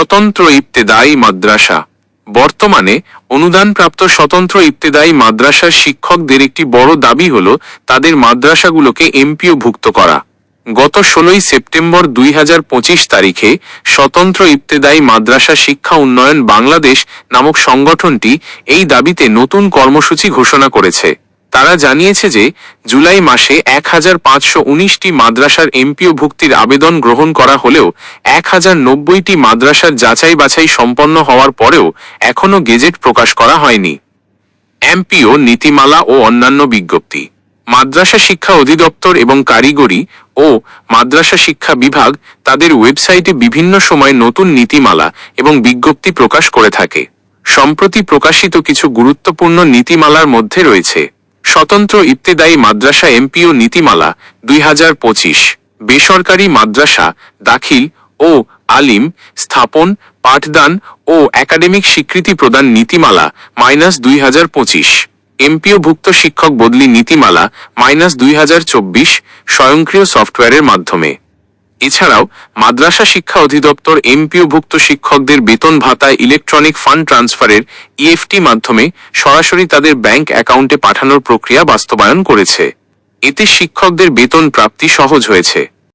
স্বতন্ত্র ইবতেদায়ী মাদ্রাসা। বর্তমানে অনুদানপ্রাপ্ত স্বতন্ত্র ইবতেদায়ী মাদ্রাসার শিক্ষকদের একটি বড় দাবি হল তাদের মাদ্রাসাগুলোকে এমপিও ভুক্ত করা। গত ষোলোই সেপ্টেম্বর দুই হাজার পঁচিশ তারিখে স্বতন্ত্র ইবতেদায়ী মাদ্রাসা শিক্ষা উন্নয়ন বাংলাদেশ নামক সংগঠনটি এই দাবিতে নতুন কর্মসূচি ঘোষণা করেছে। তারা জানিয়েছে যে জুলাই মাসে এক হাজার পাঁচশো উনিশটি মাদ্রাসার এমপিও ভুক্তির আবেদন গ্রহণ করা হলেও এক হাজার নব্বইটি মাদ্রাসার যাচাই বাছাই সম্পন্ন হওয়ার পরেও এখনও গেজেট প্রকাশ করা হয়নি। এমপিও, নীতিমালা ও অন্যান্য বিজ্ঞপ্তি। মাদ্রাসা শিক্ষা অধিদপ্তর এবং কারিগরি ও মাদ্রাসা শিক্ষা বিভাগ তাদের ওয়েবসাইটে বিভিন্ন সময় নতুন নীতিমালা এবং বিজ্ঞপ্তি প্রকাশ করে থাকে। সম্প্রতি প্রকাশিত কিছু গুরুত্বপূর্ণ নীতিমালার মধ্যে রয়েছে স্বতন্ত্র ইত্তেদায়ী মাদ্রাসা এমপিও নীতিমালা দুই হাজার পঁচিশ। বেসরকারি মাদ্রাসা, দাখিল ও আলিম, স্থাপন, পাঠদান ও একাডেমিক স্বীকৃতি প্রদান নীতিমালা মাইনাস দুই হাজার পঁচিশ। এমপিওভুক্ত শিক্ষক বদলি নীতিমালা মাইনাস দুই হাজার চব্বিশ স্বয়ংক্রিয় সফটওয়্যারের মাধ্যমে। এছাড়াও, মাদ্রাসা শিক্ষা অধিদপ্তর এমপিওভুক্ত শিক্ষকদের বেতন ভাতা ইলেকট্রনিক ফান্ড ট্রান্সফারের ইএফটি মাধ্যমে সরাসরি তাদের ব্যাংক অ্যাকাউন্টে পাঠানোর প্রক্রিয়া বাস্তবায়ন করেছে। এতে শিক্ষকদের বেতন প্রাপ্তি সহজ হয়েছে।